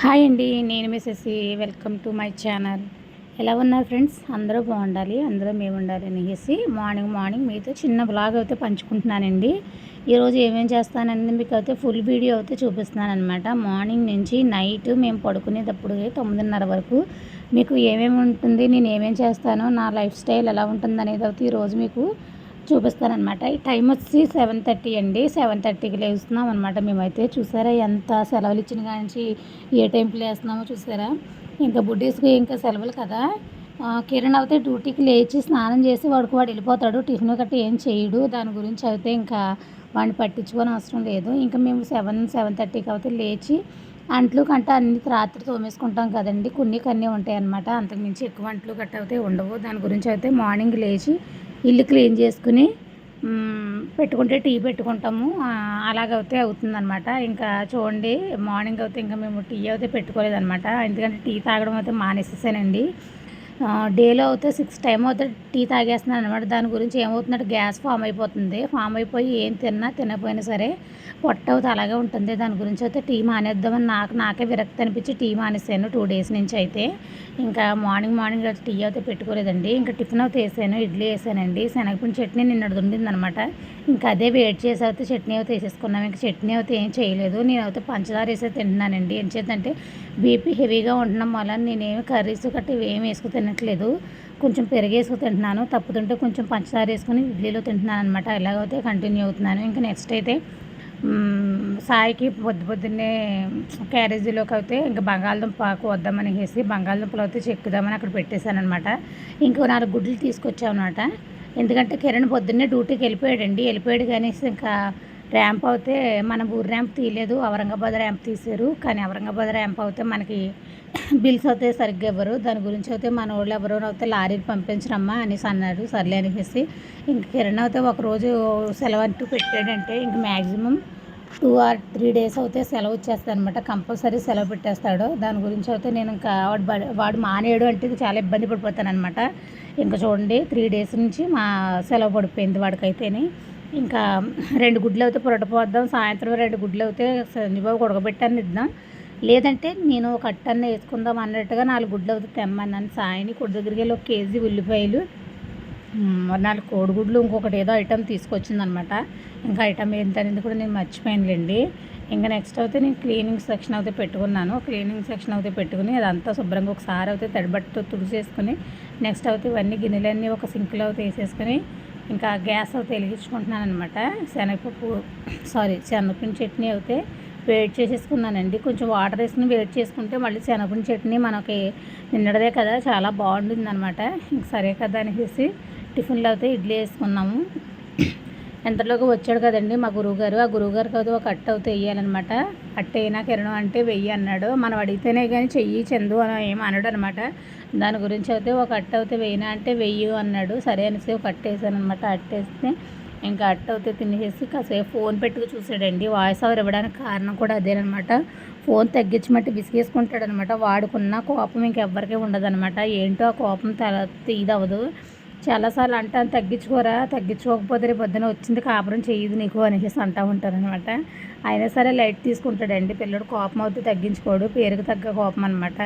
Hi అండి నేను Mrs welcome to my channel ఎలా ఉన్నారు ఫ్రెండ్స్? అందరూ బాగుండాలి అందరూ మేము ఉండాలి అనేసి మార్నింగ్ మార్నింగ్ మీతో చిన్న బ్లాగ్ అయితే పంచుకుంటున్నానండి. ఈరోజు ఏమేం చేస్తానని మీకు అయితే ఫుల్ వీడియో అయితే చూపిస్తున్నాను అనమాట మార్నింగ్ నుంచి నైట్ మేము పడుకునేటప్పుడు తొమ్మిదిన్నర వరకు మీకు ఏమేమి ఉంటుంది నేను ఏమేం చేస్తానో నా లైఫ్ స్టైల్ ఎలా ఉంటుంది అనేది అయితే ఈరోజు మీకు చూపిస్తారనమాట ఈ టైం వచ్చి సెవెన్ థర్టీ అండి. సెవెన్ థర్టీకి లేస్తున్నాం అనమాట మేమైతే. చూసారా ఎంత సెలవులు ఇచ్చిన కానీ ఏ టైంకి లేస్తున్నామో చూసారా? ఇంకా బుడ్డీస్కి ఇంకా సెలవులు కదా. కిరణ్ అయితే డ్యూటీకి లేచి స్నానం చేసి వాడికి వాడు వెళ్ళిపోతాడు. టిఫిన్ గట్రా ఏం చేయడు. దాని గురించి అయితే ఇంకా వాడిని పట్టించుకొని అవసరం లేదు. ఇంకా మేము సెవెన్ సెవెన్ థర్టీకి అయితే లేచి అంట్లు కంట అన్ని రాత్రి తోమేసుకుంటాం కదండి. కొన్ని కన్నీ ఉంటాయి అనమాట అంతకుమించి ఎక్కువ అంట్లు గట్ట అయితే ఉండవు. దాని గురించి అయితే మార్నింగ్ లేచి ఇల్లు క్లీన్ చేసుకుని పెట్టుకుంటే టీ పెట్టుకుంటాము. అలాగైతే అవుతుందనమాట ఇంకా చూడండి మార్నింగ్ అయితే ఇంకా మేము టీ అయితే పెట్టుకోలేదనమాట ఎందుకంటే టీ తాగడం అయితే మానేసేసానండి. డేలో అయితే సిక్స్ టైం అయితే టీ తాగేస్తున్నాను అనమాట దాని గురించి ఏమవుతుందంటే గ్యాస్ ఫామ్ అయిపోతుంది. ఫామ్ అయిపోయి ఏం తిన్నా తినకపోయినా సరే పొట్ట అవుతే అలాగే ఉంటుంది. దాని గురించి అయితే టీ మానేద్దామని నాకు నాకే విరక్తి అనిపించి టీ మానేసాను టూ డేస్ నుంచి అయితే. ఇంకా మార్నింగ్ మార్నింగ్ టీ అయితే పెట్టుకోలేదండి. ఇంకా టిఫిన్ అయితే వేసాను ఇడ్లీ వేసానండి. శనగపిండి చట్నీ నిన్నటి ఉండిందనమాట ఇంకా అదే వెయిట్ చేసి అయితే చట్నీ అయితే వేసేసుకున్నాం. ఇంకా చట్నీ అయితే ఏం చేయలేదు. నేను అయితే పంచదార వేసే తింటున్నానండి. ఏం చేద్దంటే బీపీ హెవీగా ఉండడం వల్ల నేనేమి కర్రీస్ గట్టి ఏమి వేసుకుని తినట్లేదు. కొంచెం పెరిగేసుకు తింటున్నాను. తప్పుతుంటే కొంచెం పంచదార వేసుకొని ఇడ్లీలో తింటున్నాను అనమాట ఎలాగైతే కంటిన్యూ అవుతున్నాను. ఇంకా నెక్స్ట్ అయితే సాయికి పొద్దు పొద్దున్నే క్యారేజీలోకి అయితే ఇంకా బంగాళదుంప వద్దామని వేసి బంగాళదుంపలు అయితే చెక్కుదామని అక్కడ పెట్టేశాను అనమాట ఇంకో నాలుగు గుడ్లు తీసుకొచ్చామన్నమాట ఎందుకంటే కిరణ్ పొద్దున్నే డ్యూటీకి వెళ్ళిపోయాడండి. వెళ్ళిపోయాడు కానీ ఇంకా ర్యాంప్ అయితే మన ఊరు ర్యాంప్ తీయలేదు. ఔరంగాబాద్ ర్యాంప్ తీసారు కానీ ఔరంగాబాద్ ర్యాంప్ అయితే మనకి బిల్స్ అయితే సరిగ్గా ఇవ్వరు దాని గురించి అయితే మన వాళ్ళు ఎవరో అయితే లారీకి పంపించరమ్మా అనేసి అన్నాడు. సర్లే అనేసి. ఇంక కిరణ్ అయితే ఒకరోజు సెలవు అంటూ పెట్టాడంటే ఇంక maximum two or three days అయితే సెలవు వచ్చేస్తాడు అనమాట కంపల్సరీ సెలవు పెట్టేస్తాడు. దాని గురించి అయితే నేను ఇంకా వాడు వాడు మానేయడు అంటే చాలా ఇబ్బంది పడిపోతాను అనమాట ఇంకా చూడండి త్రీ డేస్ నుంచి మా సెలవు పడిపోయింది వాడికైతేనే. ఇంకా రెండు గుడ్లు అయితే పొరటపోద్దాం సాయంత్రం రెండు గుడ్లు అయితే సంజీబాబు ఉడకబెట్టాను ఇద్దాం లేదంటే నేను ఒక అట్టన్న వేసుకుందాం అన్నట్టుగా నాలుగు గుడ్లు అవుతుంది తెమ్మన్నాను. సాయిని కొడు దగ్గరికి వెళ్ళి ఒక కేజీ ఉల్లిపాయలు నాలుగు కోడిగుడ్లు ఇంకొకటి ఏదో ఐటమ్ తీసుకొచ్చిందనమాట. ఇంకా ఐటమ్ ఏంటనేది కూడా నేను మర్చిపోయానులేండి. ఇంకా నెక్స్ట్ అయితే నేను క్లీనింగ్ సెక్షన్ అయితే పెట్టుకున్నాను. క్లీనింగ్ సెక్షన్ అయితే పెట్టుకుని అదంతా శుభ్రంగా ఒకసారి అయితే తడిబట్టతో తుడిచేసుకుని నెక్స్ట్ అయితే ఇవన్నీ గిన్నెలన్నీ ఒక సింక్లో అయితే వేసేసుకొని ఇంకా గ్యాస్ అయితే వెలిగించుకుంటున్నాను అనమాట శనగపప్పు సారీ శనగపిండి చట్నీ అయితే వేడి చేసేసుకున్నానండి. కొంచెం వాటర్ వేసుకుని వేడి చేసుకుంటే మళ్ళీ శనగపిండి చట్నీ మనకి నిన్నడదే కదా చాలా బాగుంటుంది అనమాట ఇంక సరే కదా అనేసి టిఫిన్లో అయితే ఇడ్లీ వేసుకున్నాము. ఎంతలోకి వచ్చాడు కదండి మా గురువుగారు. ఆ గురువుగారికి అయితే ఒక అట్ట అయితే వేయాలన్నమాట. అట్ట అయినా కిరణం అంటే వెయ్యి అన్నాడు. మనం అడిగితేనే కానీ చెయ్యి చందు అని ఏం అనడు అనమాట దాని గురించి అయితే ఒక అట్ట అయితే వెయ్యినా అంటే వెయ్యి అన్నాడు. సరే అనేసి ఒక అట్ట వేసాను అనమాట అట్టేస్తే ఇంకా అట్ట అయితే తినేసి కాసేపు ఫోన్ పెట్టుకు చూసాడండి. వాయిస్ ఓవర్ ఇవ్వడానికి కారణం కూడా అదేనమాట. ఫోన్ తగ్గించమంటే విసిగేసుకుంటాడనమాట. వాడుకున్న కోపం ఇంకెవ్వరికీ ఉండదనమాట. ఏంటో ఆ కోపం తల తీదవదు చాలాసార్లు అంటాను తగ్గించుకోరా తగ్గించుకోకపోతే రేపు పొద్దున వచ్చింది కాపురం చేయదు నీకు అనేసి అంటూ ఉంటారు అనమాట అయినా సరే లైట్ తీసుకుంటాడండి. పిల్లడు కోపం అవుతే తగ్గించుకోడు. పేరుకు తగ్గ కోపం అనమాట.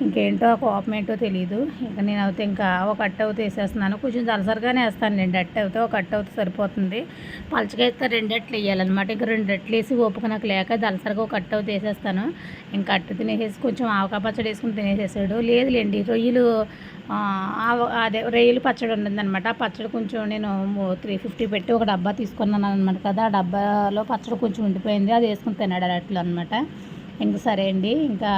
ఇంకేంటో ఆ కోపం ఏంటో తెలియదు ఇంకా నేను అయితే ఇంకా ఒక అట్ట అవుతే వేసేస్తున్నాను. కొంచెం దలసరిగానే వేస్తాను. రెండు అట్ట అవుతే ఒక అట్ట అవుతే సరిపోతుంది. పలచగా వేస్తే రెండు అట్లు వేయాలన్నమాట. ఇంకా రెండు అట్లు వేసి ఓపిక నాకు లేక దలసరిగా ఒక అట్ట అవుతే వేసేస్తాను. ఇంకా అట్ట తినేసేసి కొంచెం ఆవకాయ పచ్చడి వేసుకుని తినేసేసాడు. లేదులేండి రొయ్యలు అదే రొయ్యలు పచ్చడి ఉండిందనమాట ఆ పచ్చడి కొంచెం నేను త్రీ ఫిఫ్టీ పెట్టి ఒక డబ్బా తీసుకున్నాను అనమాట కదా. ఆ డబ్బాలో పచ్చడి కొంచెం ఉండిపోయింది. అది వేసుకుని తిన్నాడు అట్లా అనమాట ఇంకా సరే అండి. ఇంకా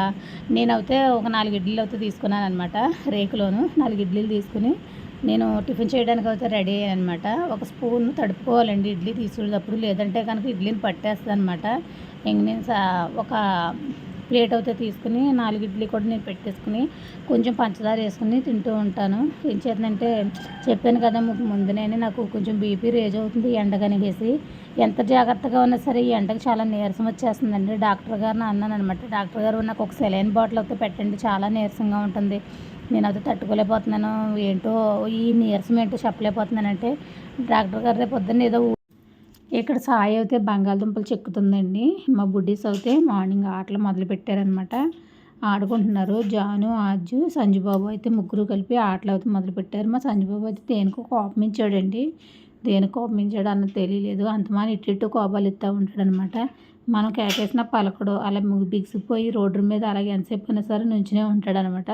నేనైతే ఒక నాలుగు ఇడ్లీలు అయితే తీసుకున్నాను అనమాట రేకులోను నాలుగు ఇడ్లీలు తీసుకుని నేను టిఫిన్ చేయడానికి అయితే రెడీ అయ్యాను అనమాట ఒక స్పూన్ తడుపుకోవాలండి ఇడ్లీ తీసుకునేటప్పుడు. లేదంటే కనుక ఇడ్లీని పట్టేస్తుంది అనమాట ఇంక నేను ఒక ప్లేట్ అయితే తీసుకుని నాలుగు ఇడ్లీ కూడా నేను పెట్టేసుకుని కొంచెం పంచదార వేసుకుని తింటూ ఉంటాను. ఏం చేద్దంటే చెప్పాను కదా ముందునే నాకు కొంచెం బీపీ రేజ్ అవుతుంది ఎండగనిగేసి ఎంత జాగ్రత్తగా ఉన్నా సరే ఈ ఎండకు చాలా నీరసం వచ్చేస్తుందండి. డాక్టర్ గారిని అన్నాను అనమాట డాక్టర్ గారు నాకు ఒక సెలైన్ బాటిల్ అయితే పెట్టండి చాలా నీరసంగా ఉంటుంది. నేను అది తట్టుకోలేకపోతున్నాను. ఏంటో ఈ నీరసం ఏంటో చెప్పలేకపోతున్నానంటే డాక్టర్ గారు రేపు పొద్దున్న ఏదో ఇక్కడ సాయి అయితే బంగాళదుంపలు చెక్కుతుందండి. మా బుడ్డీస్ అయితే మార్నింగ్ ఆటలు మొదలుపెట్టారనమాట ఆడుకుంటున్నారు. జాను ఆజు సంజుబాబు అయితే ముగ్గురు కలిపి ఆటలు అయితే మొదలు పెట్టారు. మా సంజుబాబు అయితే దేనికో కోపమించాడండి దేనికి కోపమించాడు అన్నది తెలియలేదు. అంతమాని ఇటు ఇటు కోపాలు ఇస్తూ ఉంటాడనమాట మనం కేకేసిన పలకడు. అలా బిగిసిపోయి రోడ్డు మీద అలాగే ఎంతసేపు అయినా సరే నుంచునే ఉంటాడనమాట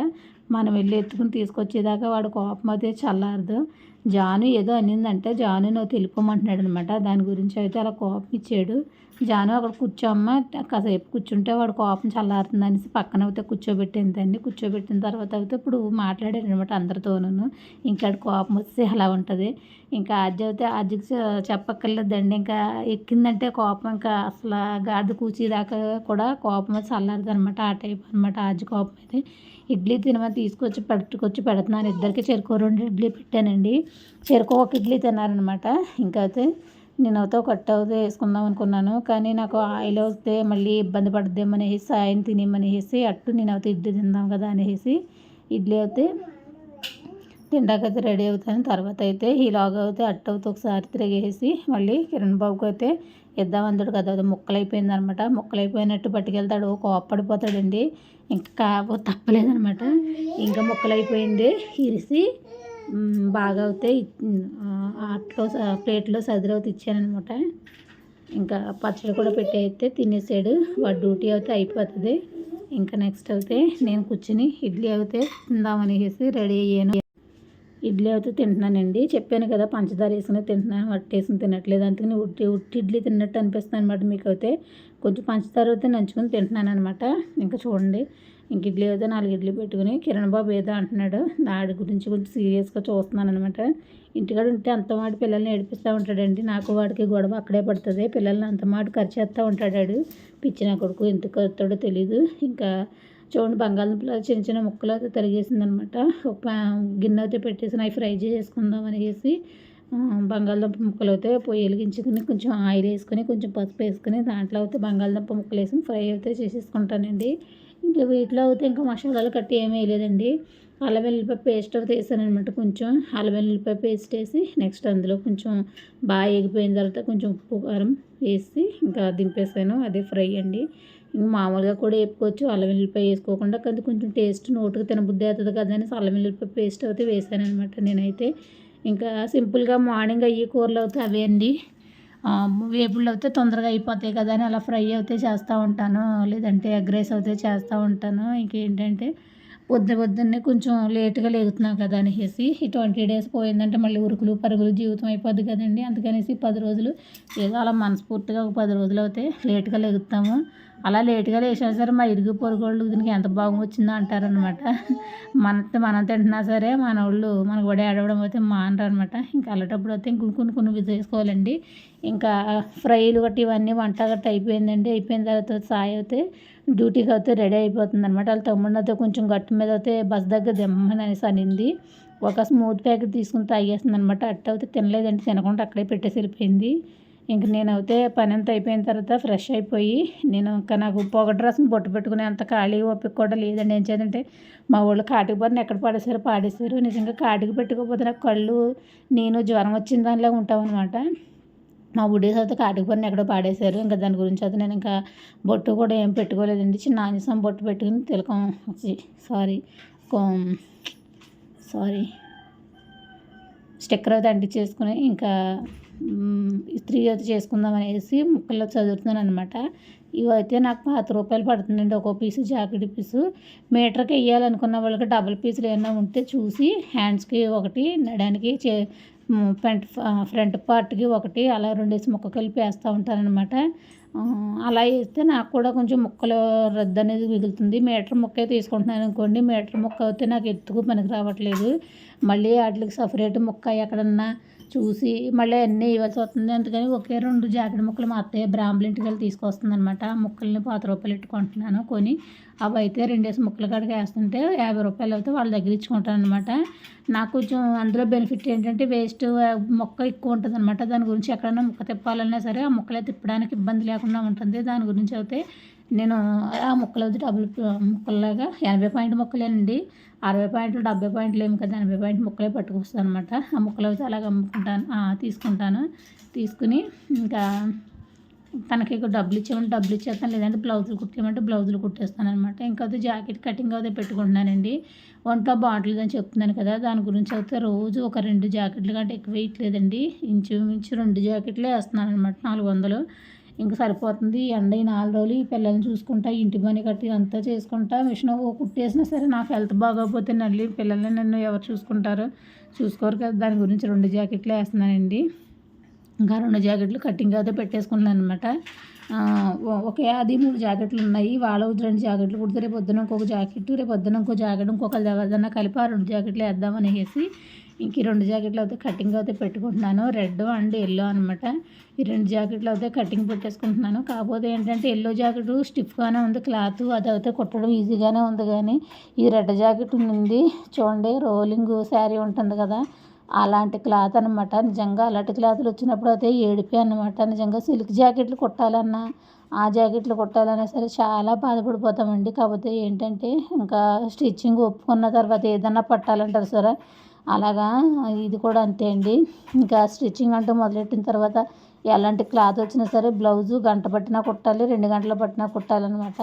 మనం వెళ్ళి ఎత్తుకుని తీసుకొచ్చేదాకా వాడు కోపం అయితే చల్లారదు. జాను ఏదో అనిందంటే జాను నువ్వు తెలుపమంటున్నాడు అనమాట దాని గురించి అయితే అలా కోపం ఇచ్చాడు. జాను అక్కడ కూర్చోమ్మ కాసేపు కూర్చుంటే వాడు కోపం చల్లారుతుంది అనేసి పక్కన అయితే కూర్చోబెట్టిందండి. కూర్చోబెట్టిన తర్వాత అయితే ఇప్పుడు మాట్లాడాడు అనమాట అందరితోనూ ఇంకా కోపం వస్తే అలా ఉంటుంది. ఇంకా ఆద్య అయితే ఆద్యకి చెప్పక్కర్లేదండి. ఇంకా ఎక్కిందంటే కోపం ఇంకా అసలు గాడి కూర్చేదాకా కూడా కోపం చల్లారదు అనమాట ఆ టైప్ అనమాట ఆద్య కోపం అయితే. ఇడ్లీ తినమని తీసుకొచ్చి పెట్టుకొచ్చి పెడుతున్నాను. ఇద్దరికి చెరుకు రెండు ఇడ్లీ పెట్టానండి. చెరుకు ఒక ఇడ్లీ తిన్నారనమాట ఇంకా అయితే నేనైతే ఒక కట్ వేసుకుందాం అనుకున్నాను. కానీ నాకు ఆయిల్ వస్తే మళ్ళీ ఇబ్బంది పడుద్దేమో అనేసి ఆయన తినేమనేసి అట్టు నేనైతే ఇడ్లీ తిందాం కదా అనేసి ఇడ్లీ అయితే తిండాకైతే రెడీ అవుతాను. తర్వాత అయితే ఈలాగా అయితే అట్టు అవుతే ఒకసారి తిరిగేసి మళ్ళీ కిరణ్ బాబుకి అయితే ఇద్దాం అందడు కదా. అది ముక్కలు అయిపోయింది అనమాట ముక్కలు అయిపోయినట్టు పట్టుకెళ్తాడు కోప్పడిపోతాడండి. ఇంకా కాకపోతే తప్పలేదనమాట. ఇంకా ముక్కలు అయిపోయింది ఇరిసి బాగా అయితే అట్లో ప్లేట్లో సదిరవుతే ఇచ్చానమాట ఇంకా పచ్చడి కూడా పెట్టి అయితే తినేసాడు. వాడు డ్యూటీ అయితే అయిపోతుంది. ఇంకా నెక్స్ట్ అయితే నేను కూర్చుని ఇడ్లీ అయితే తిందామనేసి రెడీ అయ్యాను. ఇడ్లీ అయితే తింటున్నానండి. చెప్పాను కదా పంచదార వేసుకుని తింటున్నాను వట్టి వేసుకుని తినట్లేదు. అందుకని ఉట్టి ఉట్టి ఇడ్లీ తిన్నట్టు అనిపిస్తుంది అనమాట మీకు అయితే కొంచెం పంచదార అయితే నంచుకుని తింటున్నాను అనమాట ఇంకా చూడండి. ఇంక ఇడ్లీ అయితే నాలుగు ఇడ్లీ పెట్టుకుని కిరణ్ బాబు ఏదో అంటున్నాడు. నాడి గురించి కొంచెం సీరియస్గా చూస్తున్నాను అనమాట ఇంటికాడ ఉంటే అంత మాట పిల్లల్ని ఏడిపిస్తూ ఉంటాడండి. నాకు వాడికి గొడవ అక్కడే పడుతుంది. పిల్లల్ని అంత మాట ఖర్చేస్తూ ఉంటాడాడు పిచ్చిన కొడుకు ఎందుకు వస్తాడో తెలీదు. ఇంకా చూడండి బంగాళదుంపలు చిన్న చిన్న ముక్కలు అయితే తరిగేసింది అనమాట ఒక గిన్నె అయితే పెట్టేసి అవి ఫ్రై చేసుకుందాం అనేసి బంగాళదుంప ముక్కలు అయితే పొయ్యి వెలిగించుకుని కొంచెం ఆయిల్ వేసుకొని కొంచెం పసుపు వేసుకుని దాంట్లో అయితే బంగాళదుంప ముక్కలు వేసుకుని ఫ్రై అయితే చేసేసుకుంటానండి. ఇంకా వీటిలో అయితే ఇంకా మసాలాలు కట్టి ఏమీ లేదండి అల్లం వెల్లిపాయ పేస్ట్ అయితే వేసాను అనమాట కొంచెం. అల్లం వెల్లిపాయ పేస్ట్ వేసి నెక్స్ట్ అందులో కొంచెం బాగా ఎగిపోయిన తర్వాత కొంచెం ఉప్పు కారం వేసి ఇంకా దింపేసాను. అదే ఫ్రై అండి. ఇంకా మామూలుగా కూడా వేపుకోవచ్చు. అల్లం వెల్లిపాయ వేసుకోకుండా కానీ కొంచెం టేస్ట్ నోటుకు తినబుద్ధి అవుతుంది కదా అని అల్లం వెల్లిపాయ పేస్ట్ అయితే వేసాను అనమాట నేనైతే. ఇంకా సింపుల్గా మార్నింగ్ అయ్యే కూరలు అయితే అవే అండి. వేపుళ్ళు అయితే తొందరగా అయిపోతాయి కదా అని అలా ఫ్రై అయితే చేస్తూ ఉంటాను. లేదంటే ఎగ్ రైస్ అయితే చేస్తూ ఉంటాను. ఇంకేంటంటే పొద్దు పొద్దున్నే కొంచెం లేట్గా లేగుతున్నాం కదా అనేసి ఈ ట్వంటీ డేస్ పోయిందంటే మళ్ళీ ఉరుకులు పరుగులు జీవితం అయిపోద్ది కదండి. అందుకనేసి పది రోజులు ఏదో అలా మనస్ఫూర్తిగా ఒక పది రోజులు అయితే లేట్గా లేగుతాము. అలా లేట్గా లేచినా సరే మా ఇరుగు పొరుగోళ్ళు దీనికి ఎంత బాగా వచ్చిందో అంటారనమాట మన మనం తింటున్నా సరే మన వాళ్ళు మనకు కూడా ఏడవడం అయితే మానరు అనమాట ఇంకా అలాంటప్పుడు అయితే ఇంకొన్ని కొన్ని కొన్ని చేసుకోవాలండి ఇంకా ఫ్రైలు గట్టి ఇవన్నీ వంట గట్టి అయిపోయిందండి. అయిపోయిన తర్వాత సాయి అయితే డ్యూటీకి అయితే రెడీ అయిపోతుంది అనమాట వాళ్ళ తమ్ముడిని అయితే కొంచెం గట్టు మీద అయితే బస్ దగ్గర దిమ్మని అనేసి అనింది. ఒక స్మూత్ ప్యాకెట్ తీసుకుని తాగేస్తుంది అనమాట అట్ట అయితే తినలేదండి. తినకుండా అక్కడే పెట్టేసి వెళ్ళిపోయింది. ఇంక నేనైతే పని అంతా అయిపోయిన తర్వాత ఫ్రెష్ అయిపోయి నేను ఇంకా నాకు పొగ డ్రెస్ని బొట్టు పెట్టుకునే అంత ఖాళీ ఓపిక కూడా లేదండి. ఏం చేద్దంటే మా వాళ్ళు కాటికి పోతే ఎక్కడ పాడేశారు పాడేశారు. నిజంగా కాటికి పెట్టుకోకపోతే నాకు కళ్ళు నేను జ్వరం వచ్చిన దానిలాగా ఉంటామన్నమాట. మా బుడ్డీస్ అయితే కాటికి ఎక్కడో పాడేశారు. ఇంకా దాని గురించి అయితే నేను ఇంకా బొట్టు కూడా ఏం పెట్టుకోలేదండి. చిన్న ఆంజసం బొట్టు పెట్టుకుని తిలకం సారీ సారీ స్టిక్కర్ అయితే అంటించేసుకుని ఇంకా ఇస్త్రీ అయితే చేసుకుందాం అనేసి ముక్కల్లో చదువుతున్నాను అనమాట ఇవైతే నాకు పాత రూపాయలు పడుతుందండి ఒక్కో పీసు జాకెట్ పీసు. మీటర్కి వేయాలనుకున్న వాళ్ళకి డబుల్ పీసులు ఏమైనా ఉంటే చూసి హ్యాండ్స్కి ఒకటి నడానికి చే ఫ్రంట్ ఫ్రంట్ పార్ట్కి ఒకటి అలా రెండేసి ముక్క కలిపి వేస్తూ ఉంటానన్నమాట అలా వేస్తే నాకు కూడా కొంచెం ముక్కలు రద్దు అనేది మిగులుతుంది. మీటర్ ముక్క తీసుకుంటున్నాను అనుకోండి మీటర్ ముక్క అయితే నాకు ఎత్తుకు పనికి రావట్లేదు. మళ్ళీ వాటికి సపరేట్ ముక్క ఎక్కడన్నా చూసి మళ్ళీ అన్నీ ఇవ్వాల్సి వస్తుంది. అందుకని ఒకే రెండు జాకెట్ ముక్కలు మా అత్తయ్య బ్రాంబ్లింటికి వెళ్ళి తీసుకొస్తుంది అనమాట ముక్కల్ని పాత రూపాయలు పెట్టుకుంటున్నాను కొని అవి అయితే రెండేసి ముక్కలు కాడికి వేస్తుంటే యాభై రూపాయలు అయితే వాళ్ళ దగ్గర ఇచ్చుకుంటాను అనమాట నాకు కొంచెం అందులో బెనిఫిట్ ఏంటంటే వేస్ట్ మొక్క ఎక్కువ ఉంటుంది అనమాట దాని గురించి ఎక్కడైనా ముక్క తిప్పాలన్నా సరే ఆ ముక్కలే తిప్పడానికి ఇబ్బంది లేకుండా ఉంటుంది. దాని గురించి అయితే నేను ఆ ముక్కలు డబుల్ ముక్కల్లాగా ఎనభై పాయింట్ ముక్కలేనండి. అరవై పాయింట్లు డెబ్బై పాయింట్లు ఏమి కదా ఎనభై పాయింట్ ముక్కలే పట్టుకొస్తాను అనమాట ఆ ముక్కలు అయితే అలాగ అమ్ముకుంటాను తీసుకుంటాను. తీసుకుని ఇంకా తనకి డబ్బులు ఇచ్చేమంటే డబ్బులు ఇచ్చేస్తాను. లేదంటే బ్లౌజులు కుట్టేయమంటే బ్లౌజులు కుట్టేస్తాను అనమాట ఇంకా జాకెట్ కటింగ్ అయితే పెట్టుకుంటున్నానండి. ఒంట్లో బాగుంటుంది అని చెప్తున్నాను కదా దాని గురించి అయితే రోజు ఒక రెండు జాకెట్లు కంటే ఎక్కువ వేయట్లేదండి. ఇంచుమించు రెండు జాకెట్లే వేస్తున్నాను అనమాట నాలుగు వందలు. ఇంకా సరిపోతుంది. ఎండ నాలుగు రోజులు ఈ పిల్లల్ని చూసుకుంటా ఇంటి పని కట్టి అంతా చేసుకుంటా మిషన్ కుట్టేసినా సరే నాకు హెల్త్ బాగోకపోతే మళ్ళీ పిల్లల్ని నన్ను ఎవరు చూసుకుంటారు? చూసుకోరు కదా. దాని గురించి రెండు జాకెట్లు వేస్తున్నానండి. ఇంకా రెండు జాకెట్లు కటింగ్ అయితే పెట్టేసుకున్నాను అనమాట ఒకే అది మూడు జాకెట్లు ఉన్నాయి. వాళ్ళ రెండు జాకెట్లు కుడితే రేపు పొద్దున ఇంకొక జాకెట్ రేపు పొద్దున ఇంకో జాకెట్ ఇంకొకరు ఎవరిదన్నా కలిపి ఆ రెండు జాకెట్లు వేద్దామనేసి ఇంక ఈ రెండు జాకెట్లు అయితే కటింగ్ అయితే పెట్టుకుంటున్నాను. రెడ్ అండ్ ఎల్లో అనమాట ఈ రెండు జాకెట్లు అయితే కటింగ్ పెట్టేసుకుంటున్నాను. కాకపోతే ఏంటంటే ఎల్లో జాకెట్ స్టిఫ్గానే ఉంది క్లాత్ అది అయితే కుట్టడం ఈజీగానే ఉంది కానీ ఈ రెడ్ జాకెట్ ఉంది చూడండి రోలింగ్ శారీ ఉంటుంది కదా అలాంటి క్లాత్ అనమాట నిజంగా అలాంటి క్లాత్లు వచ్చినప్పుడు అయితే ఏడిపోయి అనమాట నిజంగా సిల్క్ జాకెట్లు కుట్టాలన్నా ఆ జాకెట్లు కుట్టాలన్నా సరే చాలా బాధపడిపోతామండి. కాకపోతే ఏంటంటే ఇంకా స్టిచ్చింగ్ ఒప్పుకున్న తర్వాత ఏదన్నా పట్టాలంటారు సరే అలాగా? ఇది కూడా అంతే అండి. ఇంకా స్టిచ్చింగ్ అంటూ మొదలెట్టిన తర్వాత ఎలాంటి క్లాత్ వచ్చినా సరే బ్లౌజు గంట పట్టినా కుట్టాలి రెండు గంటలు పట్టినా కుట్టాలన్నమాట.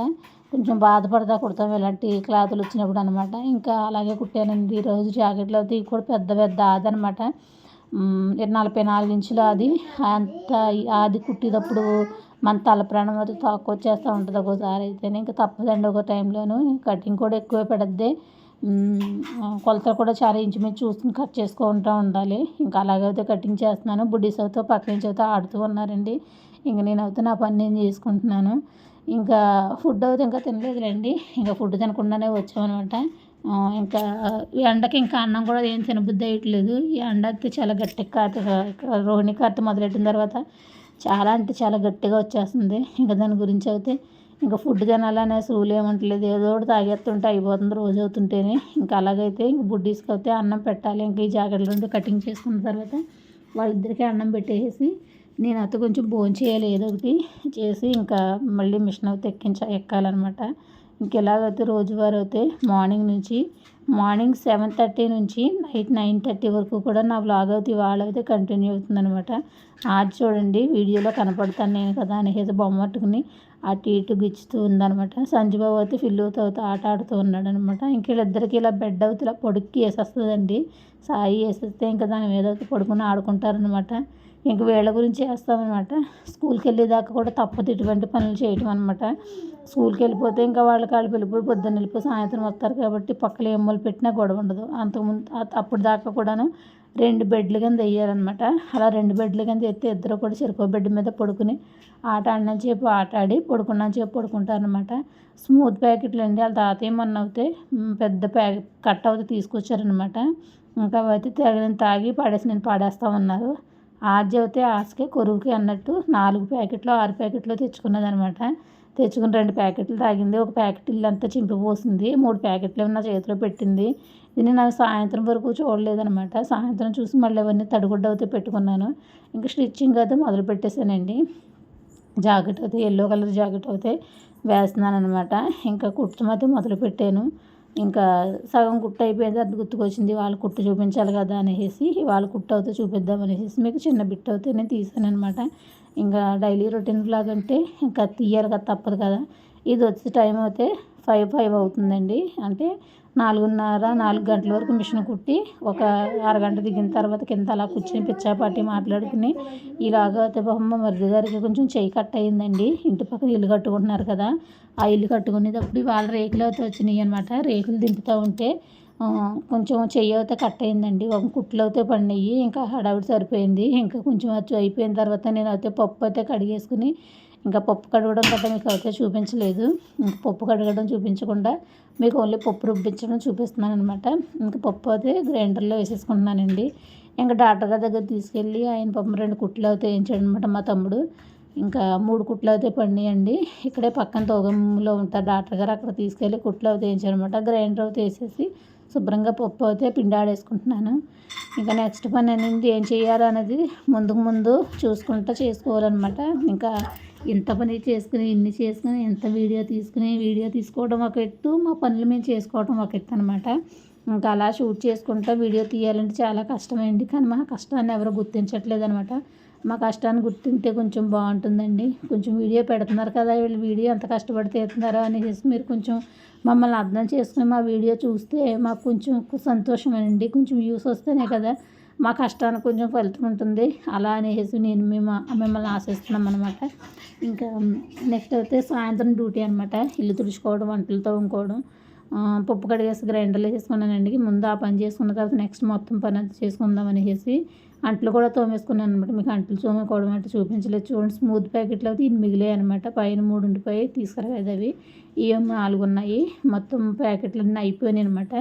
కొంచెం బాధపడతా కుడతాం ఇలాంటి క్లాతులు వచ్చినప్పుడు అనమాట ఇంకా అలాగే కుట్టానండి. ఈరోజు జాకెట్లు అయితే కూడా పెద్ద పెద్ద ఆది అనమాట నలభై నాలుగు ఇంచులు అది అంత అది కుట్టేటప్పుడు మన తల ప్రాణం అయితే వచ్చేస్తూ ఉంటుంది ఒక్కోసారి అయితే ఇంకా తప్పదండి ఒక టైంలోను. కటింగ్ కూడా ఎక్కువ పెడద్ది. కొలత కూడా చాలా ఇంచుమించు చూసుకుని కట్ చేసుకుంటూ ఉండాలి. ఇంకా అలాగైతే కటింగ్ చేస్తున్నాను. బుడ్డీస్ అవుతూ పక్క నుంచి అయితే ఆడుతూ ఉన్నారండి. ఇంకా నేనైతే నా పని నేను చేసుకుంటున్నాను. ఇంకా ఫుడ్ అయితే ఇంకా తినలేదులేండి. ఇంకా ఫుడ్ తినకుండానే వచ్చామన్నమాట. ఇంకా ఎండకి ఇంకా అన్నం కూడా ఏం తినబుద్ధి అయ్యట్లేదు ఈ ఎండ అయితే చాలా గట్టి కార్త రోహిణి కార్త మొదలెట్టిన తర్వాత చాలా అంటే చాలా గట్టిగా వచ్చేస్తుంది. ఇంకా దాని గురించి అయితే ఇంకా ఫుడ్ తినాలనే సూలు ఏమంటలేదు. ఏదో ఒకటి తాగేస్తుంటే అయిపోతుంది రోజు అవుతుంటేనే. ఇంకా అలాగైతే ఇంక బుడ్డీస్కి అన్నం పెట్టాలి. ఇంకా ఈ జాకెట్లు రెండు కటింగ్ చేసుకున్న తర్వాత వాళ్ళిద్దరికీ అన్నం పెట్టేసి నేను అయితే కొంచెం భోజనం చేయాలి ఏదో ఒకటి చేసి ఇంకా మళ్ళీ మిషన్ అయితే ఎక్కించ ఎక్కాలన్నమాట. ఇంక ఎలాగైతే రోజువారీ అయితే మార్నింగ్ నుంచి మార్నింగ్ సెవెన్ థర్టీ నుంచి నైట్ నైన్ థర్టీ వరకు కూడా నా బ్లాగ్ అయితే ఇవాళ అయితే కంటిన్యూ అవుతుందనమాట అది చూడండి వీడియోలో కనపడతాను నేను కదా అనేసి బొమ్మ పట్టుకుని అటు ఇటు గిచ్చుతూ ఉందనమాట సంజుబాబు అయితే ఫిల్ అవుతూ ఆట ఆడుతూ ఉన్నాడు అనమాట ఇంక వీళ్ళిద్దరికి ఇలా బెడ్ అవుతూ ఇలా పొడుక్కి వేసేస్తుందండి. సాయి వేసేస్తే ఇంకా దాని మీద అయితే పడుకుని ఆడుకుంటారనమాట ఇంక వీళ్ళ గురించి వేస్తామన్నమాట స్కూల్కి వెళ్ళేదాకా కూడా తప్పదు ఇటువంటి పనులు చేయటం అనమాట స్కూల్కి వెళ్ళిపోతే ఇంకా వాళ్ళ కాళ్ళు వెళ్ళిపోయి పొద్దున్న వెళ్ళిపోయి సాయంత్రం వస్తారు కాబట్టి పక్కన ఏమోలు పెట్టినా గొడవ ఉండదు. అంతకుముందు అప్పుడు దాకా కూడాను రెండు బెడ్లు కింద వేయాలన్నమాట. అలా రెండు బెడ్లు కింద ఎత్తే ఇద్దరు కూడా చెరుకో బెడ్ మీద పడుకుని ఆట ఆడిన సేపు ఆట ఆడి పడుకున్న సేపు పడుకుంటారనమాట స్మూత్ ప్యాకెట్లు అండి. వాళ్ళ తాతయ్య మొన్న అవుతే పెద్ద ప్యాకెట్ కట్ అవుతే తీసుకొచ్చారనమాట ఇంకా అయితే తగిన తాగి పడేసి నేను పాడేస్తామన్నారు. ఆజ్ అయితే ఆస్కే కొరువుకి అన్నట్టు నాలుగు ప్యాకెట్లు ఆరు ప్యాకెట్లు తెచ్చుకున్నదనమాట తెచ్చుకుని రెండు ప్యాకెట్లు తాగింది. ఒక ప్యాకెట్ ఇల్లంతా చింపిపోసింది. మూడు ప్యాకెట్లు నా చేతిలో పెట్టింది. దీన్ని నాకు సాయంత్రం వరకు చూడలేదనమాట సాయంత్రం చూసి మళ్ళీ అవన్నీ తడిగుడ్డ అయితే పెట్టుకున్నాను. ఇంకా స్టిచ్చింగ్ అయితే మొదలు పెట్టేశానండి. జాకెట్ అయితే ఎల్లో కలర్ జాకెట్ అయితే వేస్తున్నాను అనమాట ఇంకా కుట్టడం అయితే మొదలు పెట్టాను. ఇంకా సగం కుట్టు అయిపోయింది అది గుర్తుకొచ్చింది వాళ్ళ కుట్టు చూపించాలి కదా అనేసి వాళ్ళ కుట్టు అవుతే చూపిద్దాం అనేసి మీకు చిన్న బిట్ అవుతే నేను తీసాను అనమాట ఇంకా డైలీ రొటీన్ బ్లాగ్ అంటే ఇంకా తీయాలి కదా తప్పదు కదా. ఇది వచ్చే టైం అయితే ఫైవ్ ఫైవ్ అవుతుందండి. అంటే నాలుగున్నర నాలుగు గంటల వరకు మిషన్ కుట్టి ఒక అరగంట దిగిన తర్వాత కింద అలా కూర్చొని పిచ్చాపాటి మాట్లాడుకుని ఇలాగ బొమ్మ మరిది గారికి కొంచెం చెయ్యి కట్ అయిందండి. ఇంటి పక్కన ఇల్లు కట్టుకుంటున్నారు కదా ఆ ఇల్లు కట్టుకునేటప్పుడు వాళ్ళ రేకులు అయితే వచ్చినాయి అనమాట రేకులు దింపుతూ ఉంటే కొంచెం చెయ్యి అయితే కట్ అయిందండి. ఒక కుట్లు అయితే పడినాయి. ఇంకా హడావిడి సరిపోయింది. ఇంకా కొంచెం అచ్చు అయిపోయిన తర్వాత నేను అయితే పప్పు అయితే కడిగేసుకుని ఇంకా పప్పు కడగడం గట్రా మీకు అయితే చూపించలేదు. ఇంకా పప్పు కడగడం చూపించకుండా మీకు ఓన్లీ పప్పు రుబ్బించడం చూపిస్తున్నాను అనమాట ఇంకా పప్పు అయితే గ్రైండర్లో వేసేసుకుంటున్నానండి. ఇంకా డాక్టర్ గారి దగ్గర తీసుకెళ్ళి ఆయన పప్పు రెండు కుట్లు అయితే వేయించాడు అనమాట మా తమ్ముడు. ఇంకా మూడు కుట్లు అయితే పండియండి. ఇక్కడే పక్కన తోగంలో ఉంటారు డాక్టర్ గారు అక్కడ తీసుకెళ్ళి కుట్లు అయితే వేయించారనమాట అనమాట గ్రైండర్ అయితే వేసేసి శుభ్రంగా పప్పు అయితే పిండి ఆడేసుకుంటున్నాను ఇంకా నెక్స్ట్ పని అనేది ఏం చేయాలనేది ముందుకు ముందు చూసుకుంటూ చేసుకోవాలన్నమాట. ఇంకా ఇంత పని చేసుకుని ఇన్ని చేసుకుని ఎంత వీడియో తీసుకుని వీడియో తీసుకోవడం ఒక ఎత్తు మా పనులు మేము చేసుకోవడం ఒక ఎత్తు అనమాట ఇంకా అలా షూట్ చేసుకుంటా వీడియో తీయాలంటే చాలా కష్టమైంది. కానీ మా కష్టాన్ని ఎవరు గుర్తించట్లేదు అనమాట మా కష్టాన్ని గుర్తింటే కొంచెం బాగుంటుందండి. కొంచెం వీడియో పెడుతున్నారు కదా వీళ్ళు వీడియో ఎంత కష్టపడి తీస్తున్నారో అనేసి మీరు కొంచెం మమ్మల్ని అర్థం చేసుకుని మా వీడియో చూస్తే మాకు కొంచెం సంతోషమేనండి. కొంచెం వ్యూస్ వస్తేనే కదా మా కష్టానికి కొంచెం ఫలితం ఉంటుంది. అలా అనేసి నేను మేము మిమ్మల్ని ఆశిస్తున్నాం అనమాట ఇంకా నెక్స్ట్ అయితే సాయంత్రం డ్యూటీ అనమాట ఇల్లు తుడుచుకోవడం వంటలు తోముకోవడం పప్పు కడిగేసి గ్రైండర్లో చేసుకున్నానండి ముందు ఆ పని చేసుకున్న తర్వాత నెక్స్ట్ మొత్తం పని అంతా చేసుకుందాం అనేసి అంట్లు కూడా తోమేసుకున్నాను అనమాట మీకు అంట్లు తోముకోవడం అంటే చూపించలేదు చూడండి. స్మూత్ ప్యాకెట్లు అయితే ఇన్ని మిగిలాయి అనమాట పైన మూడు ఉండిపోయి తీసుకురాలేదు అవి. ఇవి నాలుగు ఉన్నాయి మొత్తం ప్యాకెట్లు అన్నీ అయిపోయినాయి అనమాట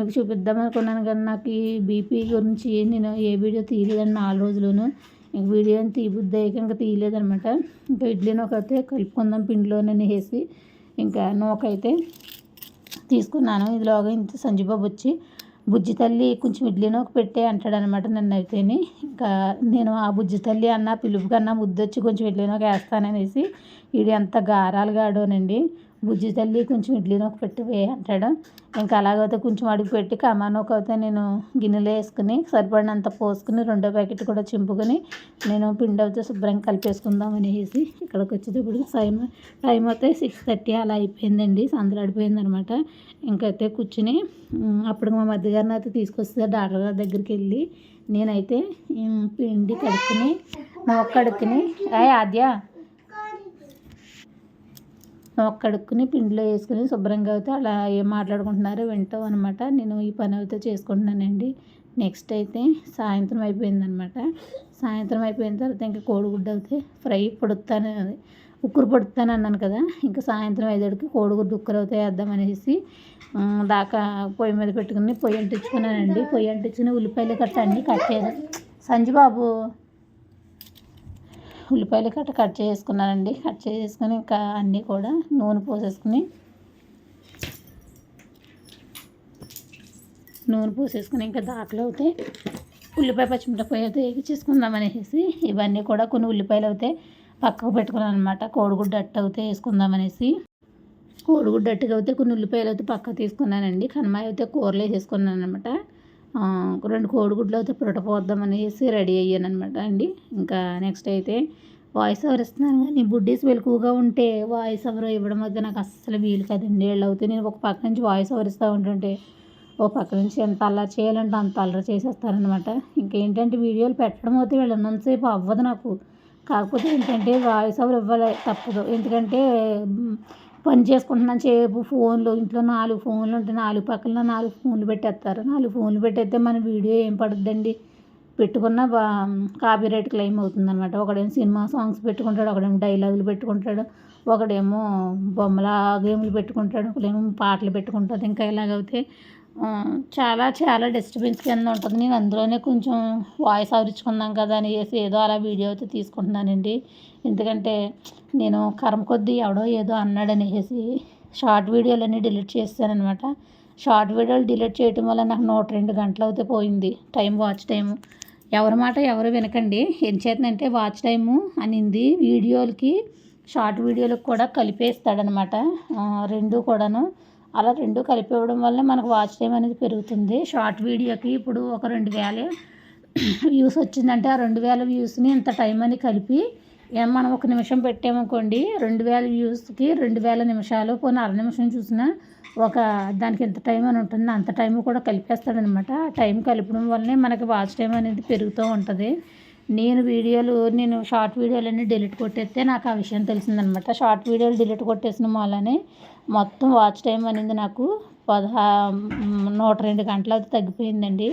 మీకు చూపిద్దాం అనుకున్నాను కానీ నాకు ఈ బీపీ గురించి నేను ఏ వీడియో తీయలేదండి నాలుగు రోజులను ఇంక వీడియో తీయబుద్ది అయ్యాక ఇంకా తీయలేదనమాట. ఇంకా ఇడ్లీ నూకైతే కలుపుకుందాం పిండిలోనే వేసి ఇంకా నూకైతే తీసుకున్నాను. ఇదిలోగా ఇంత సంజీబాబు వచ్చి బుజ్జి తల్లి కొంచెం ఇడ్లీ నూక పెట్టే అంటాడనమాట నన్ను అయితేని ఇంకా నేను ఆ బుజ్జి తల్లి అన్న పిలుపు కన్నా ముద్దొచ్చి కొంచెం ఇడ్లీ నూక వేస్తాననేసి ఇది ఎంత గారాలుగా బుజ్జి తల్లి కొంచెం ఇడ్లీ నొక్క పెట్టి అంటాడు. ఇంకా అలాగైతే కొంచెం అడుగు పెట్టి కమానోక అయితే నేను గిన్నెలో వేసుకుని సరిపడినంత పోసుకుని రెండో ప్యాకెట్ కూడా చింపుకొని నేను పిండి అయితే శుభ్రంగా కలిపేసుకుందాం అనేసి ఇక్కడికి వచ్చేటప్పుడు టైం టైం అయితే సిక్స్ థర్టీ అలా అయిపోయిందండి. సందలు ఆడిపోయింది అనమాట ఇంకైతే కూర్చుని అప్పుడు మా మధ్యగారిని అయితే తీసుకొస్తే డాక్టర్ గారి దగ్గరికి వెళ్ళి నేనైతే పిండి కడుక్కుని నొక్క కడుక్కుని ఆద్య కడుక్కుని పిండిలో వేసుకుని శుభ్రంగా అయితే అలా ఏం మాట్లాడుకుంటున్నారో వింటాం అనమాట. నేను ఈ పని అయితే చేసుకుంటున్నానండి. నెక్స్ట్ అయితే సాయంత్రం అయిపోయిందనమాట. సాయంత్రం అయిపోయిన తర్వాత ఇంకా కోడిగుడ్డు అయితే ఫ్రై పొడుతాను ఉక్కురు పొడుతాను అన్నాను కదా. ఇంకా సాయంత్రం ఐదుకి కోడిగుడ్డు ఉక్కురు అయితే వేద్దాం అనేసి దాకా పొయ్యి మీద పెట్టుకుని పొయ్యి అంటించుకున్నానండి. పొయ్యి అంటించుకుని ఉల్లిపాయలు కట్టండి కట్టేది కట్ చేయాలి సంజుబాబు ఉల్లిపాయలు కట్ట కట్ చేసుకున్నానండి. కట్ చేసుకుని ఇంకా అన్నీ కూడా నూనె పోసేసుకుని నూనె పోసేసుకుని ఇంకా దాకలో అయితే ఉల్లిపాయ పచ్చిమిరపకాయ అయితే వేగించేసుకుందాం అనేసి ఇవన్నీ కూడా కొన్ని ఉల్లిపాయలు అయితే పక్కకు పెట్టుకున్నాను అనమాట కోడిగుడ్డు అట్టు అయితే వేసుకుందాం అనేసి కోడిగుడ్డు అట్టుగా అయితే కొన్ని ఉల్లిపాయలు అయితే పక్క తీసుకున్నానండి. కనమాయ అయితే కూరలు వేసేసుకున్నాను అనమాట రెండు కోడిగుడ్లు అయితే పురటపోద్దాం అనేసి రెడీ అయ్యాను అనమాట అండి. ఇంకా నెక్స్ట్ అయితే వాయిస్ ఓవర్ ఇస్తున్నాను కానీ బుడ్డీస్ వెలుకుగా ఉంటే వాయిస్ ఓవర్ ఇవ్వడం అయితే నాకు అస్సలు వీలు కదండి. వీళ్ళు అవుతే నేను ఒక పక్క నుంచి వాయిస్ ఓవర్ ఇస్తూ ఉంటుంటే ఓ పక్క నుంచి ఎంత అల్లరి చేయాలంటే అంత అల్లరి చేసేస్తారనమాట ఇంకేంటంటే వీడియోలు పెట్టడం అయితే వీళ్ళు ఉన్నంతసేపు అవ్వదు నాకు. కాకపోతే ఏంటంటే వాయిస్ ఓవర్ ఇవ్వాలి తప్పదు. ఎందుకంటే పని చేసుకుంటున్నాను. సేపు ఫోన్లు ఇంట్లో నాలుగు ఫోన్లు ఉంటే నాలుగు పక్కన నాలుగు ఫోన్లు పెట్టేస్తారు. నాలుగు ఫోన్లు పెట్టేస్తే మన వీడియో ఏం పడుద్దండి? పెట్టుకున్న బా కాపీరైట్ క్లెయిమ్ అవుతుంది అనమాట ఒకడేమో సినిమా సాంగ్స్ పెట్టుకుంటాడు ఒకడేమో డైలాగులు పెట్టుకుంటాడు ఒకడేమో బొమ్మల గేములు పెట్టుకుంటాడు ఒకడేమో పాటలు పెట్టుకుంటాడు. ఇంకా ఇలాగైతే చాలా చాలా డిస్టర్బెన్స్ కింద ఉంటుంది. నేను అందులోనే కొంచెం వాయిస్ ఆవరించుకుందాం కదా అని ఏదో అలా వీడియో అయితే తీసుకుంటున్నానండి. ఎందుకంటే నేను కరం కొద్దీ ఎవడో ఏదో అన్నాడు అనేసి షార్ట్ వీడియోలన్నీ డిలీట్ చేస్తానమాట షార్ట్ వీడియోలు డిలీట్ చేయటం వల్ల నాకు నూట రెండు గంటలు అయితే పోయింది. టైం వాచ్ టైము ఎవరి మాట ఎవరు వినకండి. ఏం చేతనంటే వాచ్ టైము అనింది. వీడియోలకి షార్ట్ వీడియోలకు కూడా కలిపేస్తాడనమాట రెండు కూడాను. అలా రెండు కలిపి ఇవ్వడం మనకు వాచ్ టైం అనేది పెరుగుతుంది. షార్ట్ వీడియోకి ఇప్పుడు ఒక రెండు వేల వ్యూస్ వచ్చిందంటే ఆ రెండు వేల వ్యూస్ని ఇంత టైం అని కలిపి మనం ఒక నిమిషం పెట్టామనుకోండి రెండు వేల వ్యూస్కి రెండు వేల నిమిషాలు పోనీ అర నిమిషం చూసినా ఒక దానికి ఎంత టైం అని ఉంటుంది అంత టైం కూడా కలిపేస్తాడనమాట. ఆ టైం కలిపడం వల్లనే మనకి వాచ్ టైం అనేది పెరుగుతూ ఉంటుంది. నేను వీడియోలు నేను షార్ట్ వీడియోలన్నీ డిలీట్ కొట్టేస్తే నాకు ఆ విషయం తెలిసిందనమాట. షార్ట్ వీడియోలు డిలీట్ కొట్టేసిన వల్లనే మొత్తం వాచ్ టైం అనేది నాకు పదహా నూట రెండు గంటలు అది తగ్గిపోయిందండి.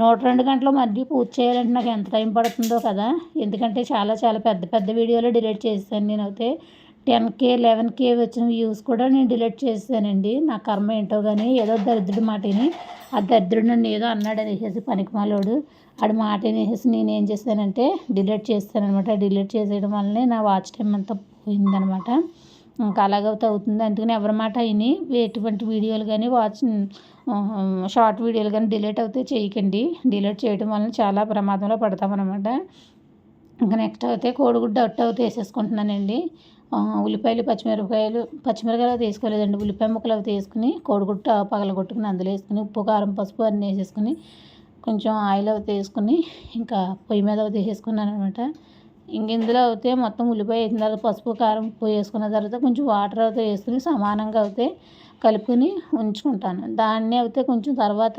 నూట రెండు గంటలు మళ్ళీ పూర్తి చేయాలంటే నాకు ఎంత టైం పడుతుందో కదా. ఎందుకంటే చాలా చాలా పెద్ద పెద్ద వీడియోలు డిలీట్ చేశాను నేనైతే. టెన్ కే లెవెన్ కే వచ్చిన వ్యూస్ కూడా నేను డిలీట్ చేశానండి. నా కర్మ ఏంటో కానీ ఏదో దరిద్రుడి మాటని. ఆ దరిద్రుడు నన్ను ఏదో అన్నాడు అనేసి పనికిమాలోడు ఆడి మాట అనేసి నేను ఏం చేశానంటే డిలీట్ చేస్తానమాట డిలీట్ చేసేయడం వల్లనే నా వాచ్ టైం అంతా పోయిందనమాట ఇంకా అలాగైతే అవుతుంది. అందుకని ఎవరి మాట అయిని ఎటువంటి వీడియోలు కానీ వాచ్ షార్ట్ వీడియోలు కానీ డిలీట్ అవుతే చేయకండి. డిలీట్ చేయడం వలన చాలా ప్రమాదంలో పడతామన్నమాట ఇంకా నెక్స్ట్ అయితే కోడిగుడ్డు అట్టు అవుతే వేసేసుకుంటున్నానండి ఉల్లిపాయలు పచ్చిమిరపకాయలు పచ్చిమిరపకాయలు అవి వేసుకోలేదండి ఉల్లిపాయ ముక్కలు అవి వేసుకుని కోడిగుడ్డు పగల కొట్టుకుని అందులో వేసుకుని ఉప్పు కారం పసుపు అన్నీ వేసేసుకుని కొంచెం ఆయిల్ అవి తీసుకుని ఇంకా పొయ్యి మీద అవి తీసేసుకున్నాను అనమాట ఇంక ఇందులో అయితే మొత్తం ఉల్లిపాయ వేసిన తర్వాత పసుపు కారం ఉప్పు వేసుకున్న తర్వాత కొంచెం వాటర్ అయితే వేసుకుని సమానంగా అయితే కలుపుకొని ఉంచుకుంటాను. దాన్ని అయితే కొంచెం తర్వాత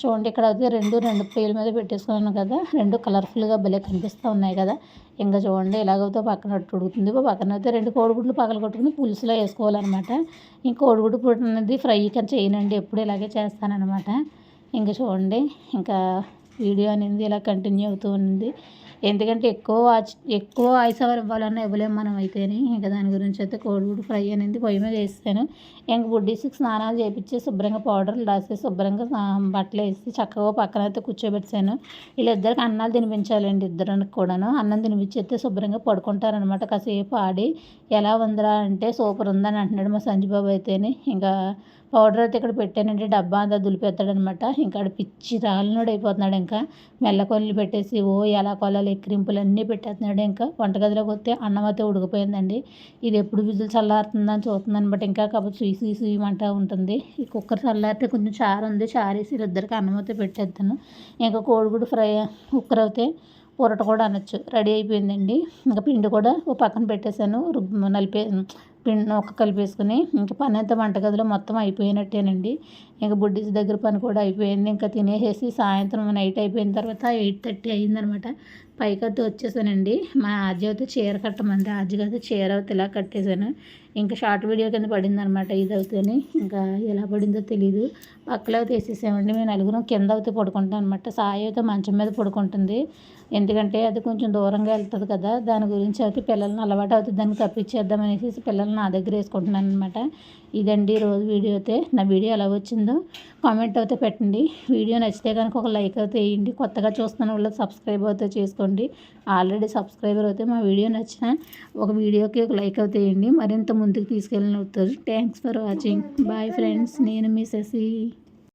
చూడండి ఇక్కడ అయితే రెండు రెండు పేల మీద పెట్టేసుకున్నాను కదా రెండు కలర్ఫుల్గా భలే కనిపిస్తూ ఉన్నాయి కదా. ఇంకా చూడండి ఎలాగైతే పక్కన ఉడుకుతుంది. పక్కన అయితే రెండు కోడిగుడ్లు పగల కొట్టుకుని పులుసులో వేసుకోవాలన్నమాట. ఈ కోడిగుడ్డు పొడి అనేది ఫ్రై కానీ చేయనండి ఎప్పుడు ఇలాగే చేస్తానన్నమాట. ఇంకా చూడండి ఇంకా వీడియో అనేది ఇలా కంటిన్యూ అవుతూ ఉంది. ఎందుకంటే ఎక్కువ ఎక్కువ వాయిస్ ఓవర్ ఇవ్వాలన్నా ఇవ్వలేము మనం అయితేనే. ఇంకా దాని గురించి అయితే కోడిగుడు ఫ్రై అనేది పొయ్యి మీద వేస్తాను ఇంక బుడ్డీస్కి స్నానాలు చేపించి శుభ్రంగా పౌడర్లు రాసి శుభ్రంగా బట్టలు వేసి చక్కగా పక్కన అయితే కూర్చోబెట్టాను. వీళ్ళిద్దరికి అన్నాలు తినిపించాలండి ఇద్దరికి కూడాను. అన్నం తినిపించేస్తే శుభ్రంగా పడుకుంటారనమాట కాసేపు ఆడి ఎలా ఉందిరా? అంటే సూపర్ ఉందని అంటున్నాడు మా సంజీబాబు అయితేనే. ఇంకా పౌడర్ అయితే ఇక్కడ పెట్టానండి. డబ్బా అంతా దులిపేస్తాడనమాట. ఇంకా పిచ్చి రాలినోడు అయిపోతున్నాడు ఇంకా. మెల్లకొల్లు పెట్టేసి ఓ ఎలా కొలాలి ఎక్కిరింపులు అన్నీ పెట్టేస్తున్నాడు ఇంకా. వంటగదిలోకి వస్తే అన్నం అయితే ఉడికిపోయిందండి. ఇది ఎప్పుడు విజులు చల్లారుతుందని చూస్తుంది అనమాట ఇంకా. కాబట్టి సూయి సూయి సూయమంటా ఉంటుంది. ఈ కుక్కర్ చల్లారితే కొంచెం చారు ఉంది. చారేసి ఇద్దరికి అన్నం అయితే పెట్టేస్తాను. ఇంకా కోడిగుడు ఫ్రై కుక్కర్ అయితే పొరట కూడా అనొచ్చు. రెడీ అయిపోయిందండి. ఇంకా పిండి కూడా ఓ పక్కన పెట్టేశాను. రుబ్బు నలిపే పిండి ఒక కలిపేసుకుని ఇంకా పని అంతా వంటగదిలో మొత్తం అయిపోయినట్టేనండి. ఇంకా బుడ్డీస్ దగ్గర పని కూడా అయిపోయింది. ఇంకా తినేసేసి సాయంత్రం నైట్ అయిపోయిన తర్వాత ఎయిట్ థర్టీ అయిందనమాట. పైకైతే వచ్చేసానండి. మా ఆజ్య అయితే చీర కట్టమంది. ఆజ్యకి అయితే చీర అయితే ఇలా కట్టేశాను. ఇంకా షార్ట్ వీడియో కింద పడింది అనమాట ఇది అవుతేనే. ఇంకా ఎలా పడిందో తెలియదు పక్కలో అయితే వేసేసామండి. మేము నలుగురం కింద అయితే పడుకుంటాం అనమాట సాయి అయితే మంచం మీద పడుకుంటుంది. ఎందుకంటే అది కొంచెం దూరంగా వెళ్తుంది కదా. దాని గురించి అయితే పిల్లల్ని అలవాటు అవుతుంది. దాన్ని తప్పించేద్దామనేసి పిల్లల్ని నా దగ్గర వేసుకుంటున్నాను అనమాట ఇదండి రోజు వీడియో అయితే. నా వీడియో ఎలా వచ్చిందో కామెంట్ అయితే పెట్టండి. వీడియో నచ్చితే కనుక ఒక లైక్ అయితే వేయండి. కొత్తగా చూస్తున్న వాళ్ళు సబ్స్క్రైబ్ అయితే చేసుకోండి. ఆల్రెడీ సబ్స్క్రైబర్ అయితే మా వీడియో నచ్చిన ఒక వీడియోకి ఒక లైక్ అయితే వేయండి. మరింత ముందుకు తీసుకెళ్ళిన thanks for watching. Bye friends. నేను మీ శశి.